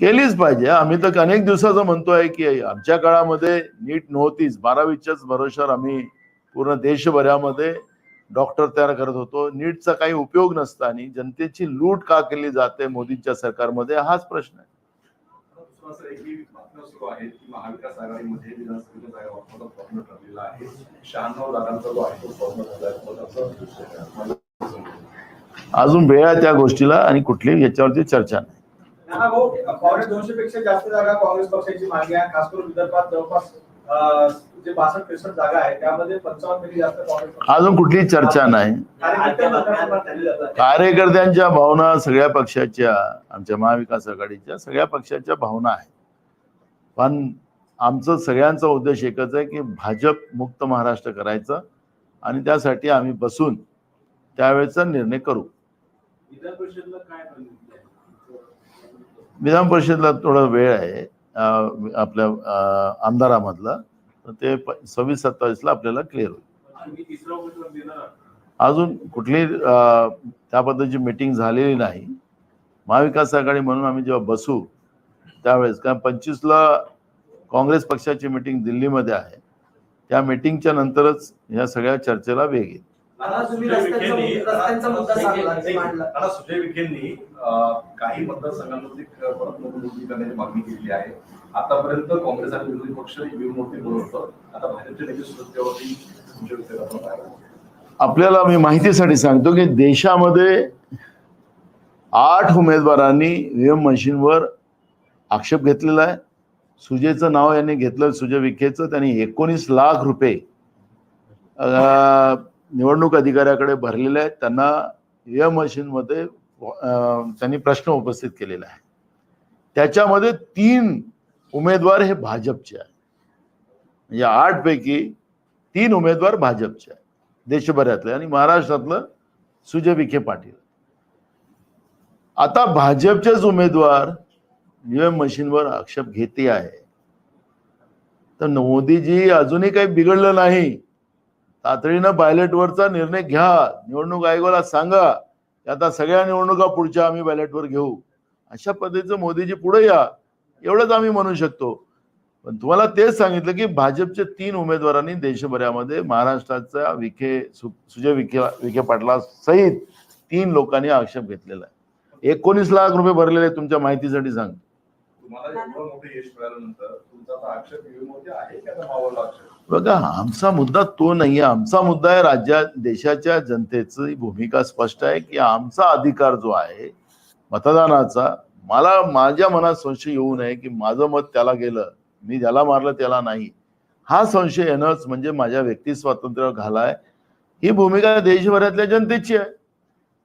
केलीच पाहिजे. आम्ही तर अनेक दिवसाचं म्हणतोय की आमच्या काळामध्ये नीट नव्हतीच. बारावीच्याच भरोशावर आम्ही पूर्ण देशभरामध्ये डॉक्टर तयार करत होतो. नीटचा काही उपयोग नसताना जनतेची लूट का केली जाते मोदींच्या सरकारमध्ये? हाच प्रश्न आहे. महाविकास आघाडीमध्ये अजून वेळ आहे त्या गोष्टीला आणि कुठलीही याच्यावरती चर्चा नाही. हा भाऊ पावणे दोनशे पेक्षा जास्त जागा काँग्रेस पक्षाची मागणी आहे. खास करून विदर्भात जवळपास जे बासष्ट त्रेसष्ट जागा आहे त्यामध्ये पंचावन्न पैकी जास्त काँग्रेस पक्ष- अजून कुठलीही चर्चा नाही. कार्यकर्त्यांच्या भावना सगळ्या पक्षाच्या आमच्या महाविकास आघाडीच्या सगळ्या पक्षाच्या भावना आहेत. पण आमचं सगळ्यांचा उद्देश एकच आहे की भाजप मुक्त महाराष्ट्र करायचं आणि त्यासाठी आम्ही बसून त्यावेळेचा निर्णय करू. विधान परिषदला थोडा वेळ आहे आपल्या आमदारामधला तर ते सव्वीस सत्तावीसला आपल्याला क्लिअर होईल. अजून कुठली त्या पद्धतीची मीटिंग झालेली नाही. महाविकास आघाडी म्हणून आम्ही जेव्हा बसू त्यावेळेस कारण पंचवीसला काँग्रेस पक्षाची मीटिंग दिल्लीमध्ये आहे. त्या मीटिंगच्या नंतरच या सगळ्या चर्चेला वेग येईल. आता तुम्ही सुजय रस्त्यांचा विखेंनी- मुद्दा- रस्त्यांचा मुद्दा सांगला एक- मांडला. आता सुजय विखेंनी अं, काही मतदारसंघांमध्ये क- परत मतमोजणी करण्याची मागणी केलेली आहे आतापर्यंत काँग्रेस आणि विरोधी पक्ष ईव्हीएम वरती बोलवतं आता भाजपचे नेते त्यावरती आपण काय बोलू? आपल्याला मी माहितीसाठी सांगतो की देशामध्ये आठ उमेदवारांनी ईव्हीएम मशीनवर आक्षेप घेतलेला आहे. सुजयचं नाव यांनी घेतलं सुजय विखेचं त्यांनी एकोणीस लाख रुपये अं, निवडणूक अधिकाऱ्याकडे भरलेले आहेत. त्यांना या मशीनमध्ये अं, त्यांनी प्रश्न उपस्थित केलेला आहे. त्याच्यामध्ये तीन उमेदवार हे भाजपचे आहे म्हणजे आठ पैकी तीन उमेदवार भाजपचे आहे देशभरातले आणि महाराष्ट्रातलं सुजय विखे पाटील. आता भाजपचेच उमेदवार ईव्हीएम मशीनवर आक्षेप घेते आहे. तर मोदीजी अजूनही काही बिघडलं नाही. तातडीनं बॅलेटवरचा निर्णय घ्या. निवडणूक आयोगाला सांगा की आता सगळ्या निवडणुका पुढच्या आम्ही बॅलेटवर घेऊ. अशा पद्धतीचं मोदीजी पुढे या. एवढंच आम्ही म्हणू शकतो. पण तुम्हाला तेच सांगितलं की भाजपचे तीन उमेदवारांनी देशभरामध्ये महाराष्ट्राचा विखे सु- सुजय विखे विखे पाटला सहित तीन लोकांनी आक्षेप घेतलेला आहे. एकोणीस लाख रुपये भरलेले तुमच्या माहितीसाठी सांगतो. बघा आमचा मुद्दा तो नाही आहे आमचा मुद्दा आहे राज्यात देशाच्या जनतेची भूमिका स्पष्ट आहे की आमचा अधिकार जो आहे मतदानाचा मला माझ्या मनात संशय येऊ नये की माझं मत त्याला गेलं मी ज्याला मारलं त्याला नाही. हा संशय येणंच म्हणजे माझ्या व्यक्ती स्वातंत्र्यावर घालाय. ही भूमिका देशभरातल्या जनतेची आहे.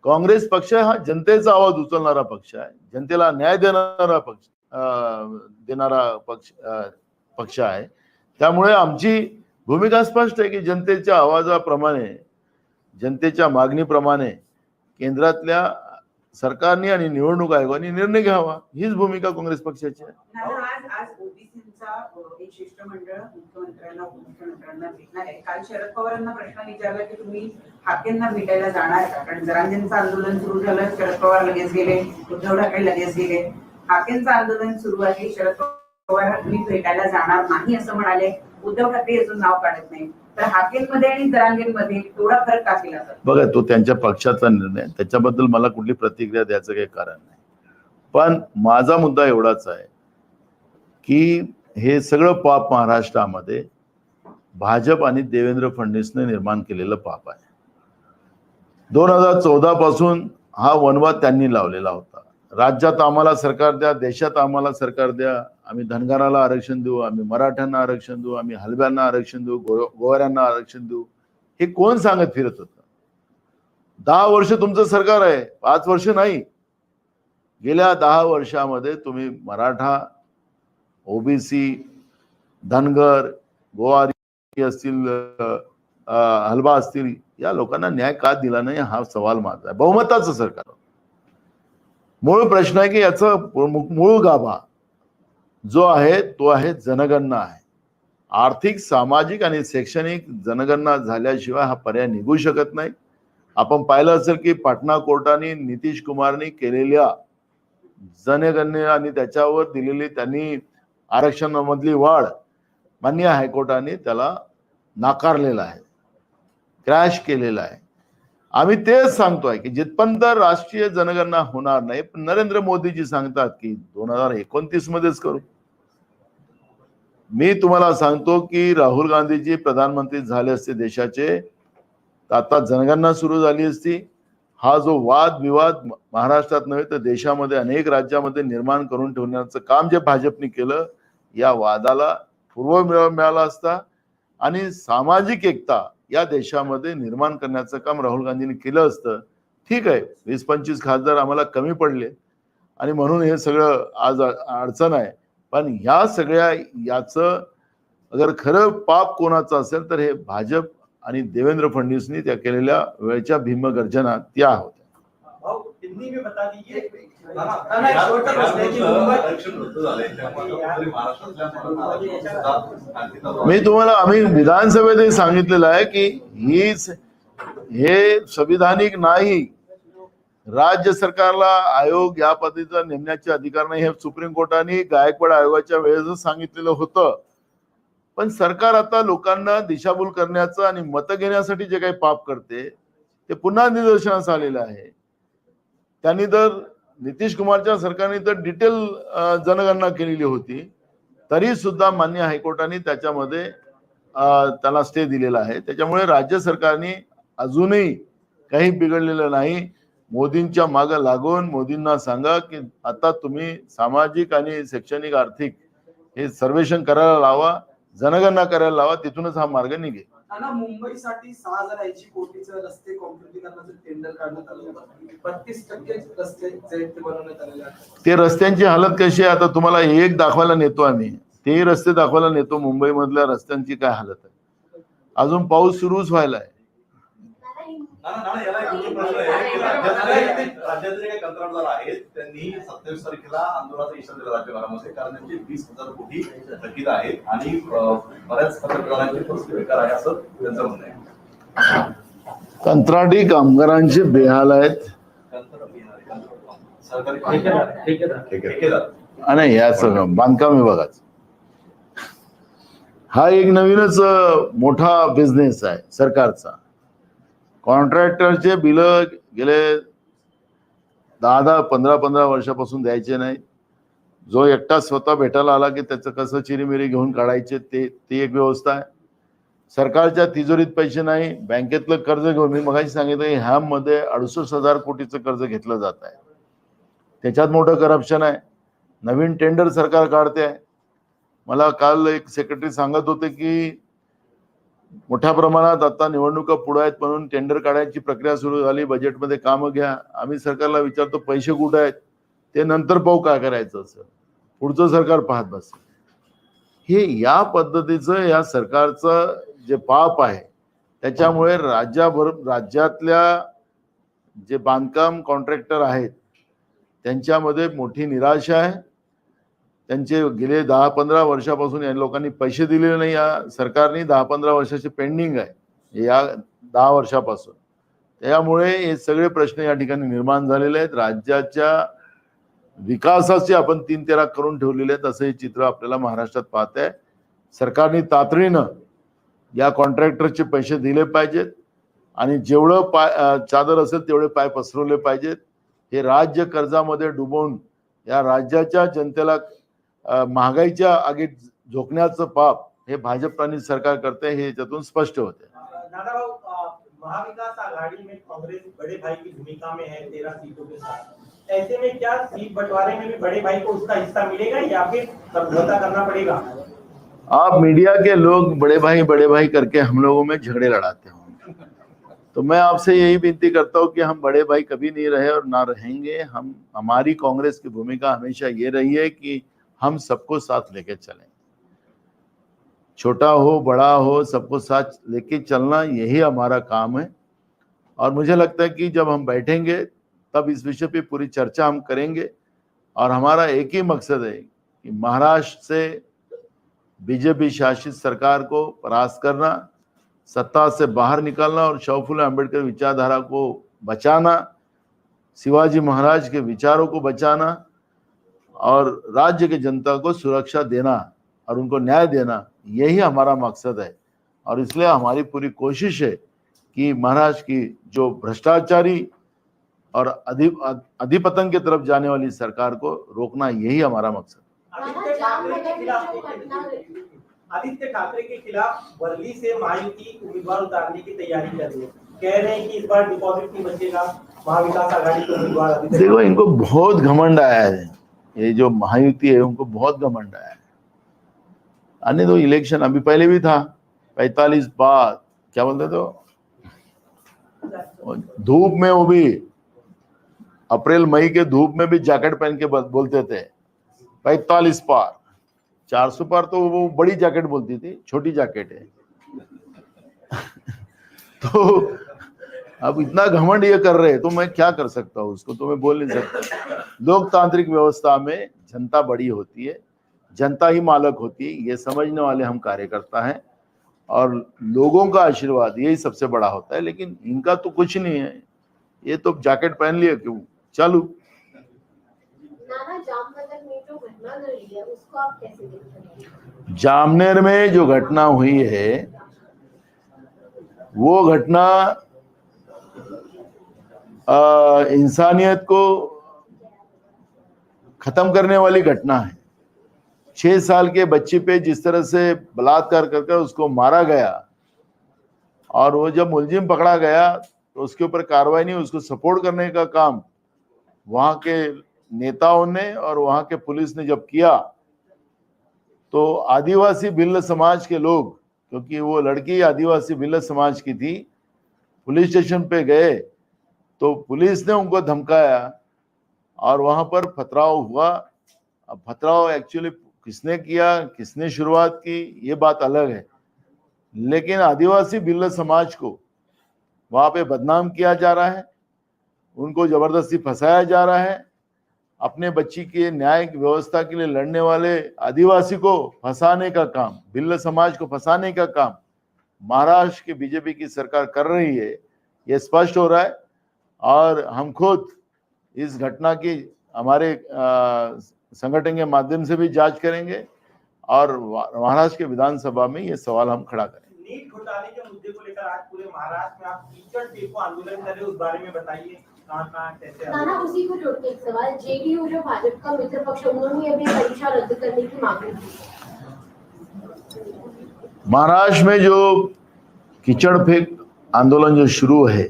काँग्रेस पक्ष हा जनतेचा आवाज उचलणारा पक्ष आहे. जनतेला न्याय देणारा पक्ष देणारा पक्ष पक्ष आहे. त्यामुळे आमची भूमिका स्पष्ट आहे की जनतेच्या आवाजाप्रमाणे जनतेच्या मागणीप्रमाणे केंद्रातल्या सरकारने आणि निवडणूक आयोगाने निर्णय घ्यावा. हीच भूमिका काँग्रेस पक्षाची आहे. शिष्टमंडळ मुख्यमंत्र्यांना काल शरद पवारांना प्रश्न विचारला की तुम्ही हाकेंना भेटायला जाणार का? कारण जरांगेंचं आंदोलन सुरू झालं शरद पवार लगेच गेले उद्धव ठाकरे लगेच गेले. हाकेंचं आंदोलन सुरू आहे. शरद पवार तुम्ही भेटायला जाणार नाही असं म्हणाले. उद्धव ठाकरे अजून नाव काढत नाही. तर हाकेंमध्ये आणि जरांगेंमध्ये थोडा फरक का केला बघा तो त्यांच्या पक्षाचा निर्णय. त्याच्याबद्दल मला कुठली प्रतिक्रिया द्यायचं काही कारण नाही. पण माझा मुद्दा एवढाच आहे की हे सगळं पाप महाराष्ट्रामध्ये भाजप आणि देवेंद्र फडणवीसने निर्माण केलेलं पाप आहे. दोन हजार चौदा पासून हा वनवाद त्यांनी लावलेला होता. राज्यात आम्हाला सरकार द्या देशात आम्हाला सरकार द्या. आम्ही धनगराला आरक्षण देऊ आम्ही मराठ्यांना आरक्षण देऊ आम्ही हलव्यांना आरक्षण देऊ गो- गोवाऱ्यांना आरक्षण देऊ. हे कोण सांगत फिरत होतं? दहा वर्ष तुमचं सरकार आहे पाच वर्ष नाही. गेल्या दहा वर्षामध्ये तुम्ही मराठा ओबीसी धनगर गोवारी असतील हलवा असतील या लोकांना न्याय का दिला नाही हा सवाल माझा आहे. बहुमताचं सरकार मूळ प्रश्न आहे की याचं मूळ गाभा जो आहे तो आहे जनगणना आहे. आर्थिक सामाजिक आणि शैक्षणिक जनगणना झाल्याशिवाय हा पर्याय निघू शकत नाही. आपण पाहिलं असेल की पाटणा कोर्टाने नितीश कुमारनी केलेल्या जनगणने आणि त्याच्यावर दिलेली त्यांनी आरक्षणामधली वाढ मान्य हायकोर्टाने त्याला नाकारलेला आहे. क्रॅश केलेला आहे. आम्ही तेच सांगतोय की जिथपर्यंत राष्ट्रीय जनगणना होणार नाही पण नरेंद्र मोदीजी सांगतात की दोन हजार एकोणतीस मध्येच करू. मी तुम्हाला सांगतो की राहुल गांधीजी प्रधानमंत्री झाले असते देशाचे तर आता जनगणना सुरू झाली असती. हा जो वाद विवाद महाराष्ट्रात नव्हे तर देशामध्ये अनेक राज्यामध्ये निर्माण करून ठेवण्याचं काम जे भाजपने केलं या वादाला पूर्व मिळाला असता. आणि सामाजिक एकता या देशामध्ये निर्माण करण्याचं काम राहुल गांधींनी केलं असतं. ठीक आहे वीस पंचवीस खासदार आम्हाला कमी पडले. आणि म्हणून हे सगळं आज अडचण आहे. पण ह्या सगळ्या याचं अगर खरं पाप कोणाचं असेल तर हे भाजप आणि देवेंद्र फडणवीसनी त्या केलेल्या वेळच्या भीमगर्जना त्या होत्या. में तुम्हाला आम्ही विधानसभेतही सांगितलेलं आहे की हीच हे संविधानिक नाही राज्य सरकारला आयोग या पद्धतीचा नेमण्याचे अधिकार नाही हे सुप्रीम कोर्टाने गायकवाड आयोगाच्या वेळेसच सांगितलेलं होतं. पण सरकार आता लोकांना दिशाभूल करण्याचं आणि मतं घेण्यासाठी जे काही पाप करते ते पुन्हा निदर्शनास आलेलं आहे. त्यांनी तर नितीश कुमारच्या सरकारने तर डिटेल जनगणना केलेली होती. तरी सुद्धा मान्य हायकोर्टाने त्याच्यामध्ये त्याला स्टे दिलेला आहे. त्याच्यामुळे राज्य सरकारने अजूनही काही बिघडलेलं नाही. मोदींच्या मागे लागून मोदींना सांगा की आता तुम्ही सामाजिक आणि शैक्षणिक आर्थिक हे सर्वेक्षण करायला लावा जनगणना करायला लावा तिथूनच हा मार्ग निघेल. नाना मुंबईसाठी सहा हजार ऐंशी कोटीचं रस्ते कॉम्प्युटीकरणाचं टेंडर काढण्यात आलं होतं बत्तीस टक्के रस्ते ते बनवण्यात आलेले ते रस्त्यांची हालत कशी आहे? आता तुम्हाला एक दाखवायला नेतो आम्ही. ते रस्ते दाखवायला नेतो. मुंबईमधल्या रस्त्यांची काय हालत आहे? अजून पाऊस सुरूच व्हायला आहे नाना, नाना, याला एक दुसरा प्रश्न आहे की राज्यातले काही कंत्राटदार आहेत त्यांनी सत्तावीस तारखेला आंदोलनाचा इशारा दिला राज्यभरामध्ये कारण त्यांचे वीस हजार कोटी थकीत आहेत आणि बऱ्याच कंत्राटदारांची परिस्थिती बेकार आहे असं त्यांचं म्हणणं आहे. कंत्राटी कामगारांचे बेहाल आहेत. आणि या सगळं बांधकाम विभागाच. हा एक नवीनच मोठा बिझनेस आहे सरकारचा. कॉन्ट्रॅक्टरचे बिल गेले दहा दहा पंधरा पंधरा वर्षापासून द्यायचे नाही जो एकटा स्वतः भेटायला आला की त्याचं कसं चिरीमिरी घेऊन काढायचे ते ती एक व्यवस्था आहे. सरकारच्या तिजोरीत पैसे नाही बँकेतलं कर्ज घेऊन मी मगाशी सांगितलं की ह्यामध्ये अडुसष्ट हजार कोटीचं कर्ज घेतलं जात आहे. त्याच्यात मोठं करप्शन आहे. नवीन टेंडर सरकार काढते आहे. मला काल एक सेक्रेटरी सांगत होते की मोठ्या प्रमाणात आता निवडणुका पुढे आहेत म्हणून टेंडर काढायची प्रक्रिया सुरू झाली. बजेटमध्ये कामं घ्या. आम्ही सरकारला विचारतो पैसे कुठे आहेत? ते नंतर पाहू काय करायचं असं. पुढचं सरकार पाहत बस. हे या पद्धतीचं या सरकारचं जे पाप आहे त्याच्यामुळे राज्याभर राज्यातल्या जे बांधकाम कॉन्ट्रॅक्टर आहेत त्यांच्यामध्ये मोठी निराशा आहे. त्यांचे गेले दहा पंधरा वर्षापासून या लोकांनी पैसे दिलेले नाही या सरकारने दहा पंधरा वर्षाचे पेंडिंग आहे या दहा वर्षापासून. त्यामुळे हे सगळे प्रश्न या ठिकाणी निर्माण झालेले आहेत. राज्याच्या विकासाचे आपण तीन तेरा करून ठेवलेले आहेत असं हे चित्र आपल्याला महाराष्ट्रात पाहत आहे. सरकारने तातडीनं या कॉन्ट्रॅक्टरचे पैसे दिले पाहिजेत आणि जेवढं पाय चादर असेल तेवढे पाय पसरवले पाहिजेत. हे राज्य कर्जामध्ये डुबवून या राज्याच्या जनतेला महागाईच्या आगीत झोकण्याचं पाप हे भाजप आणि सरकार करते हे याच्यातून स्पष्ट होते. नाना भाऊ महाविकास आघाड़ी में कांग्रेस बड़े भाई की भूमिका में है तेरह सीटों के साथ. ऐसे में क्या सीट बंटवारे में भी बड़े भाई को उसका हिस्सा मिलेगा या फिर समझौता करना पड़ेगा? आप मीडिया के लोग बड़े भाई बड़े भाई करके हम लोगों में झगड़े लड़ाते हो। तो मैं आपसे यही विनती करता हूँ कि हम बड़े भाई कभी नहीं रहे और ना रहेंगे। हम हमारी कांग्रेस की भूमिका हमेशा ये रही है कि हम सबको साथ लेके चलें। छोटा हो, बड़ा हो, सबको साथ लेके चलना यही हमारा काम है। और मुझे लगता है कि जब हम बैठेंगे, तब इस विषय पे पूरी चर्चा हम करेंगे। और हमारा एक ही मकसद है कि महाराष्ट्र से बीजेपी शासित सरकार को परास्त करना, सत्ता से बाहर निकालना और शवफुल अंबेडकर विचारधारा को बचाना, शिवाजी महाराज के विचारों को बचाना और राज्य की जनता को सुरक्षा देना और उनको न्याय देना यही हमारा मकसद है। और इसलिए हमारी पूरी कोशिश है कि महाराष्ट्र की जो भ्रष्टाचारी और अधि अधिपतन की तरफ़ जाने वाली सरकार को रोकना यही हमारा मकसद आदित्य ठाकरे के खिलाफ के वर्ली से महायुति उम्मीदवार उतारने की तैयारी कर रही है। कह रहे हैं कि इस बार डिपॉजिट नहीं बचेगा महाविकास आघाड़ी के उम्मीदवार देखो इनको बहुत घमंड आया है। ये जो महायुति है, उनको बहुत घमंड आया आने दो इलेक्शन अभी पहले भी था, पैतालीस बाद क्या बोलते? और धूप में वो भी, अप्रैल, मई के धूप में भी जैकेट पहन के बोलते थे। पैतालीस पार चार सौ पार तो वो बड़ी जैकेट बोलती थी, छोटी जैकेट है। तो अब इतना घमंड ये कर रहे हैं तो मैं क्या कर सकता हूँ उसको? तो मैं बोल नहीं सकता। लोकतांत्रिक व्यवस्था में जनता बड़ी होती है जनता ही मालक होती है ये समझने वाले हम कार्यकर्ता हैं और लोगों का आशीर्वाद यही सबसे बड़ा होता है लेकिन इनका तो कुछ नहीं है। ये तो जैकेट पहन लिए क्यों? चालू। जामनेर में जो घटना हुई है वो घटना इंसानियत को खत्म करने वाली घटना है। छह साल के बच्चे पे जिस तरह से बलात्कार करके उसको मारा गया और वो जब मुलजिम पकड़ा गया तो उसके ऊपर कार्रवाई नहीं, उसको सपोर्ट करने का काम वहाँ के नेताओं ने और वहाँ के पुलिस ने जब किया तो आदिवासी भिल्ल समाज के लोग, क्योंकि वो लड़की आदिवासी भिल्ल समाज की थी, पुलिस स्टेशन पे गए तो पुलिस ने उनको धमकाया और वहाँ पर पथराव हुआ। अब एक्चुअली किसने किया, किसने शुरुआत की, ये बात अलग है। लेकिन आदिवासी भिल्ल समाज को वहाँ पे बदनाम किया जा रहा है, उनको ज़बरदस्ती फंसाया जा रहा है, अपने बच्ची के न्याय व्यवस्था के लिए लड़ने वाले आदिवासी को फंसाने का काम भिल्ल समाज को फंसाने का काम महाराष्ट्र की बीजेपी की सरकार कर रही है, ये स्पष्ट हो रहा है। और हम खुद इस घटना की हमारे संगठन के माध्यम से भी जाँच करेंगे और महाराष्ट्र के विधानसभा में ये सवाल हम खड़ा करेंगे नीट घोटाले के मुद्दे को लेकर आज पूरे महाराष्ट्र में आप कीचड़ टेको आंदोलन कर रहे हो उस बारे में बताइए नाना उसी को जोड़ के एक सवाल जेडीयू जो भाजपा का मित्र पक्ष उन्होंने अभी परीक्षा रद्द करने की मांग की महाराष्ट्र में जो कीचड़ फेंक आंदोलन जो शुरू है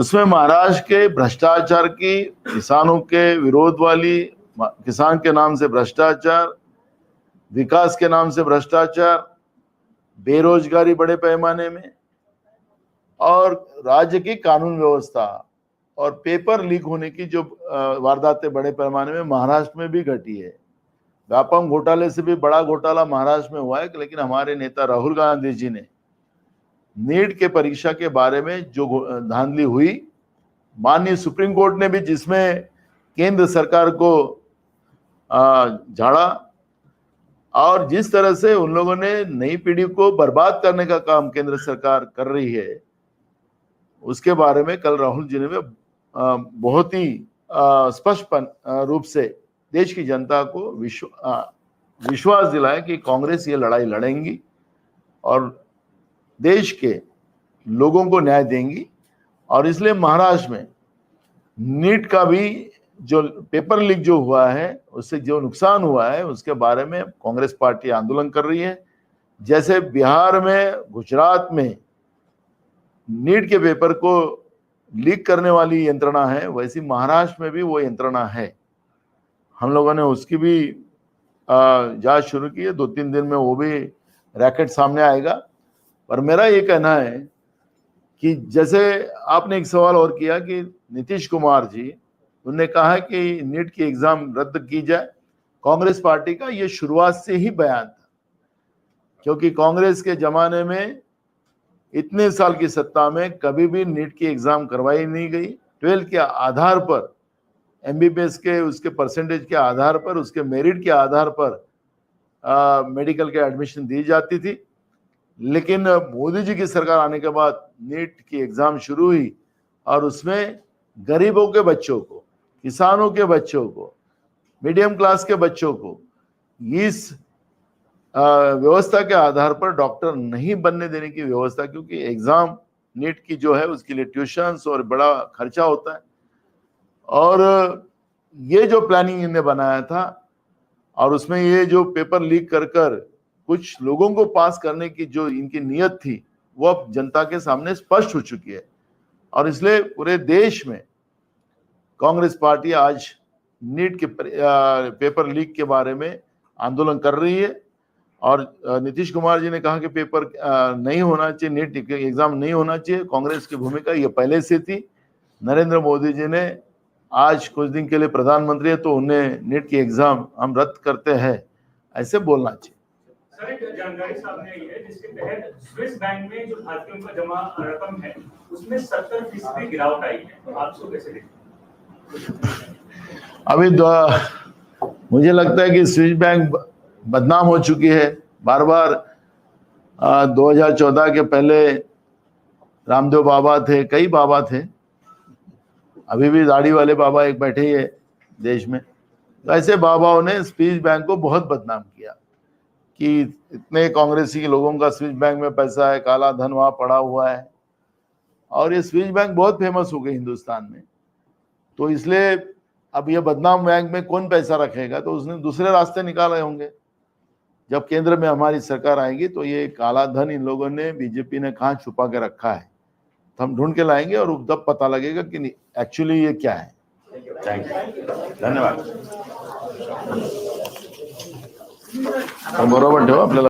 उसमें महाराष्ट्र के भ्रष्टाचार की, किसानों के विरोध वाली, किसान के नाम से भ्रष्टाचार, विकास के नाम से भ्रष्टाचार, बेरोजगारी बड़े पैमाने में, और राज्य की कानून व्यवस्था, और पेपर लीक होने की जो वारदातें बड़े पैमाने में महाराष्ट्र में भी घटी है। व्यापम घोटाले से भी बड़ा घोटाला महाराष्ट्र में हुआ है, लेकिन हमारे नेता राहुल गांधी जी ने नीट के परीक्षा के बारे में जो धांधली हुई माननीय सुप्रीम कोर्ट ने भी जिसमें केंद्र सरकार को झाड़ा और जिस तरह से उन लोगों ने नई पीढ़ी को बर्बाद करने का काम केंद्र सरकार कर रही है उसके बारे में कल राहुल जी ने भी, बहुत ही स्पष्ट रूप से देश की जनता को विश्व विश्वास दिलाया कि कांग्रेस ये लड़ाई लड़ेंगी और देश के लोगों को न्याय देंगी और इसलिए महाराष्ट्र में नीट का भी जो पेपर लीक जो हुआ है, उससे जो नुकसान हुआ है, उसके बारे में कांग्रेस पार्टी आंदोलन कर रही है। जैसे बिहार में, गुजरात में नीट के पेपर को लीक करने वाली यंत्रणा है, वैसी महाराष्ट्र में भी वो यंत्रणा है। हम लोगों ने उसकी भी जाँच शुरू की है, दो तीन दिन में वो भी रैकेट सामने आएगा। पर मेरा ये कहना है कि जैसे आपने एक सवाल और किया कि नीतीश कुमार जी उन्होंने कहा कि नीट की एग्ज़ाम रद्द की जाए। कांग्रेस पार्टी का ये शुरुआत से ही बयान था क्योंकि कांग्रेस के जमाने में इतने साल की सत्ता में कभी भी नीट की एग्ज़ाम करवाई नहीं गई। ट्वेल्थ के आधार पर एमबीबीएस के उसके परसेंटेज के आधार पर उसके मेरिट के आधार पर आ, मेडिकल के एडमिशन दी जाती थी। लेकिन मोदी जी की सरकार आने के बाद नीट की एग्ज़ाम शुरू हुई और उसमें गरीबों के बच्चों को, किसानों के बच्चों को, मीडियम क्लास के बच्चों को इस व्यवस्था के आधार पर डॉक्टर नहीं बनने देने की व्यवस्था, क्योंकि एग्ज़ाम नीट की जो है उसके लिए ट्यूशंस और बड़ा खर्चा होता है। और, ये जो प्लानिंग इन्हें बनाया था और उसमें ये जो पेपर लीक कर कर कुछ लोगों को पास करने की जो इनकी नीयत थी, वो अब जनता के सामने स्पष्ट हो चुकी है। और इसलिए पूरे देश में कांग्रेस पार्टी आज नीट के पेपर लीक के बारे में आंदोलन कर रही है। और नीतीश कुमार जी ने कहा कि पेपर नहीं होना चाहिए, नीट एग्ज़ाम नहीं होना चाहिए, कांग्रेस की भूमिका ये पहले से थी। नरेंद्र मोदी जी ने आज कुछ दिन के लिए प्रधानमंत्री है तो उन्हें नीट की एग्ज़ाम हम रद्द करते हैं, ऐसे बोलना चाहिए। सर जानकारी सामने आई है जिसके तहत स्विस बैंक में जो भारतीयों का जमा रकम है उसमें सत्तर फ़ीसदी गिरावट आई है। आप इसको कैसे देखते अभी दो- मुझे लगता है कि स्विस बैंक बदनाम हो चुकी है। बार बार आ, 2014 के पहले रामदेव बाबा थे कई बाबा थे। अभी भी दाढ़ी वाले बाबा एक बैठे ही है देश में। तो ऐसे बाबाओं ने स्विस बैंक को बहुत बदनाम किया। कि इतने कांग्रेसी लोगों का स्विच बैंक में पैसा है, काला धन वहाँ पड़ा हुआ है। और ये स्विच बैंक बहुत फ़ेमस हो गई हिंदुस्तान में। तो इसलिए अब ये बदनाम बैंक में कौन पैसा रखेगा? तो उसने दूसरे रास्ते निकाले होंगे। जब केंद्र में हमारी सरकार आएगी तो ये काला धन इन लोगों ने, बीजेपी ने कहाँ छुपा के रखा है? तो हम ढूंढ के लाएँगे और तब पता लगेगा कि एक्चुअली ये क्या है। थैंक यू धन्यवाद। बरोबर ठेवा आपल्याला.